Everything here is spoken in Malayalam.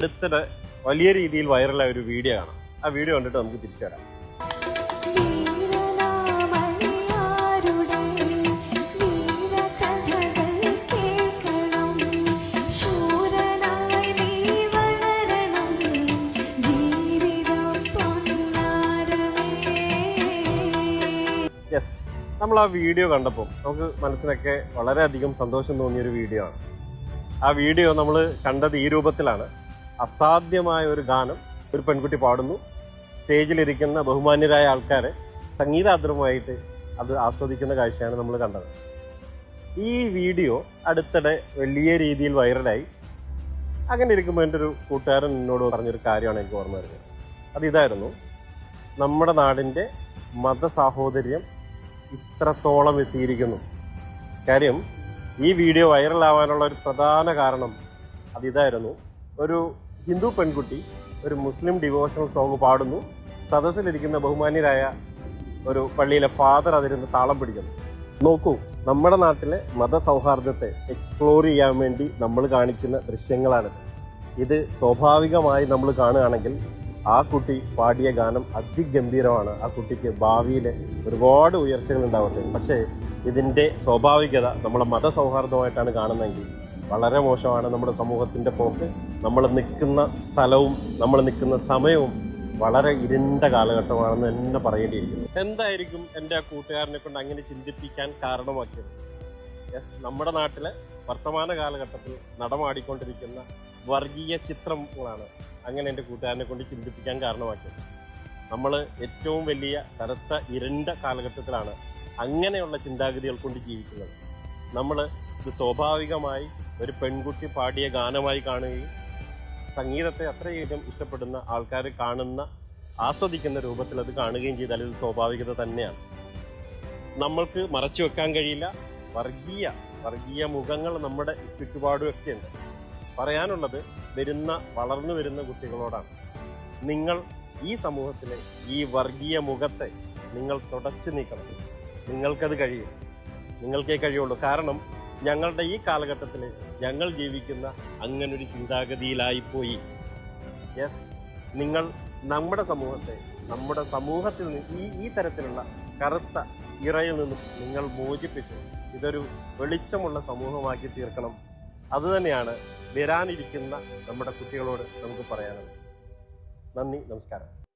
അടുത്തിടെ വലിയ രീതിയിൽ വൈറലായ ഒരു വീഡിയോ ആണ്. ആ വീഡിയോ കണ്ടിട്ട് നമുക്ക് തിരിച്ചു വരാം നമ്മൾ ആ വീഡിയോ കണ്ടപ്പോൾ നമുക്ക് മനസ്സിനൊക്കെ വളരെയധികം സന്തോഷം തോന്നിയൊരു വീഡിയോ ആണ്. ആ വീഡിയോ നമ്മൾ കണ്ടത് ഈ രൂപത്തിലാണ്. അസാധ്യമായ ഒരു ഗാനം ഒരു പെൺകുട്ടി പാടുന്നു. സ്റ്റേജിലിരിക്കുന്ന ബഹുമാന്യരായ ആൾക്കാരെ സംഗീതാദ്രമായിട്ട് അത് ആസ്വദിക്കുന്ന കാഴ്ചയാണ് നമ്മൾ കണ്ടത്. ഈ വീഡിയോ അടുത്തിടെ വലിയ രീതിയിൽ വൈറലായി. അങ്ങനെ ഇരിക്കുമ്പോൾ എന്റെ ഒരു കൂട്ടുകാരൻ എന്നോട് പറഞ്ഞൊരു കാര്യമാണ് എനിക്ക് ഓർമ്മ വരുന്നത്. അതിതായിരുന്നു നമ്മുടെ നാടിന്റെ മതസാഹോദര്യം ഇത്രത്തോളം എത്തിയിരിക്കുന്നു. കാര്യം ഈ വീഡിയോ വൈറലാവാനുള്ള ഒരു പ്രധാന കാരണം അതിതായിരുന്നു ഒരു ഹിന്ദു പെൺകുട്ടി ഒരു മുസ്ലിം ഡിവോഷണൽ സോങ് പാടുന്നു. സദസ്സിലിരിക്കുന്ന ബഹുമാന്യരായ ഒരു പള്ളിയിലെ ഫാദർ അതിരുന്ന് താളം പിടിക്കുന്നു. നോക്കൂ നമ്മുടെ നാട്ടിലെ മതസൗഹാർദ്ദത്തെ എക്സ്പ്ലോർ ചെയ്യാൻ വേണ്ടി നമ്മൾ കാണിക്കുന്ന ദൃശ്യങ്ങളാണിത്. ഇത് സ്വാഭാവികമായി നമ്മൾ കാണുകയാണെങ്കിൽ ആ കുട്ടി പാടിയ ഗാനം അതിഗംഭീരമാണ്. ആ കുട്ടിക്ക് ഭാവിയിൽ ഒരുപാട് ഉയർച്ചകൾ ഉണ്ടാവട്ടെ. പക്ഷേ ഇതിന്റെ സ്വാഭാവികത നമ്മളെ മതസൗഹാർദ്ദമായിട്ടാണ് കാണുന്നതെങ്കിൽ വളരെ മോശമാണ് നമ്മുടെ സമൂഹത്തിന്റെ പോക്ക്. നമ്മൾ നിൽക്കുന്ന സ്ഥലവും നമ്മൾ നിൽക്കുന്ന സമയവും വളരെ ഇരുണ്ട കാലഘട്ടമാണെന്ന് തന്നെ പറയേണ്ടിയിരിക്കുന്നു. എന്തായിരിക്കും എന്റെ ആ കൂട്ടുകാരനെ കൊണ്ട് അങ്ങനെ ചിന്തിപ്പിക്കാൻ കാരണമാക്കിയത്? യെസ് നമ്മുടെ നാട്ടിലെ വർത്തമാന കാലഘട്ടത്തിൽ നടമാടിക്കൊണ്ടിരിക്കുന്ന വർഗീയ ചിത്രങ്ങളാണ് അങ്ങനെ എന്റെ കൂട്ടുകാരനെ കൊണ്ട് ചിന്തിപ്പിക്കാൻ കാരണമാക്കിയത്. നമ്മൾ ഏറ്റവും വലിയ കറുത്ത ഇരുണ്ട കാലഘട്ടത്തിലാണ് അങ്ങനെയുള്ള ചിന്താഗതികൾ കൊണ്ട് ജീവിക്കുന്നത്. നമ്മൾ ഇത് സ്വാഭാവികമായി ഒരു പെൺകുട്ടി പാടിയ ഗാനമായി കാണുകയും സംഗീതത്തെ അത്രയധികം ഇഷ്ടപ്പെടുന്ന ആൾക്കാർ കാണുന്ന ആസ്വദിക്കുന്ന രൂപത്തിൽ അത് കാണുകയും ചെയ്താൽ ഇത് സ്വാഭാവികത തന്നെയാണ്. നമ്മൾക്ക് മറച്ചു വെക്കാൻ കഴിയില്ല. വർഗീയ വർഗീയ മുഖങ്ങൾ നമ്മുടെ ചുറ്റുപാടുമൊക്കെ ഉണ്ട് പറയാനുള്ളത് വരുന്ന വളർന്നു വരുന്ന കുട്ടികളോടാണ്. നിങ്ങൾ ഈ സമൂഹത്തിലെ ഈ വർഗീയ മുഖത്തെ നിങ്ങൾ തുടച്ചു നീക്കണം. നിങ്ങൾക്കത് കഴിയും. നിങ്ങൾക്കേ കഴിയുള്ളൂ. കാരണം ഞങ്ങളുടെ ഈ കാലഘട്ടത്തിൽ ഞങ്ങൾ ജീവിക്കുന്ന അങ്ങനൊരു ചിന്താഗതിയിലായിപ്പോയി. യെസ് നിങ്ങൾ നമ്മുടെ സമൂഹത്തെ നമ്മുടെ സമൂഹത്തിൽ നിന്ന് ഈ ഈ തരത്തിലുള്ള കറുത്ത ഇറയിൽ നിന്നും നിങ്ങൾ മോചിപ്പിച്ച് ഇതൊരു വെളിച്ചമുള്ള സമൂഹമാക്കി തീർക്കണം. അതുതന്നെയാണ് വരാനിരിക്കുന്ന നമ്മുടെ കുട്ടികളോട് നമുക്ക് പറയാനുള്ളത്. നന്ദി നമസ്കാരം.